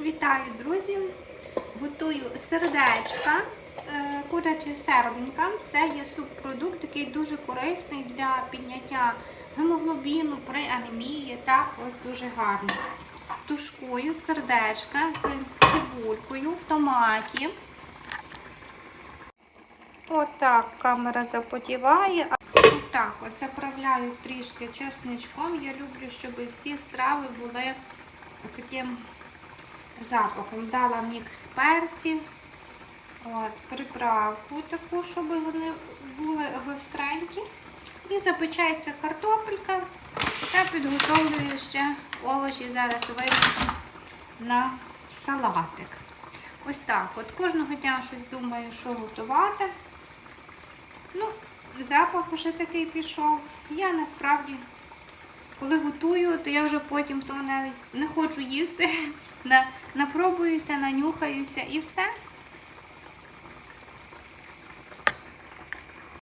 Вітаю, друзі! Готую сердечка, е, куряча серденька. Це є субпродукт, який дуже корисний для підняття гемоглобіну при анемії. Так, ось дуже гарно. Тушкую сердечка з цибулькою в томаті. Отак камера запотіває. Отак от заправляю трішки чесничком. Я люблю, щоб всі страви були таким запахом. Дала мікс перців, от, приправку таку, щоб вони були гостренькі. І запечається картопелька. Та підготовлюю ще овочі, зараз виріжу на салатик. Ось так. От кожного дня щось думаю, що готувати. Ну, запах вже такий пішов. Я насправді, коли готую, то я вже потім то навіть не хочу їсти. На, напробуюся, нанюхаюся і все.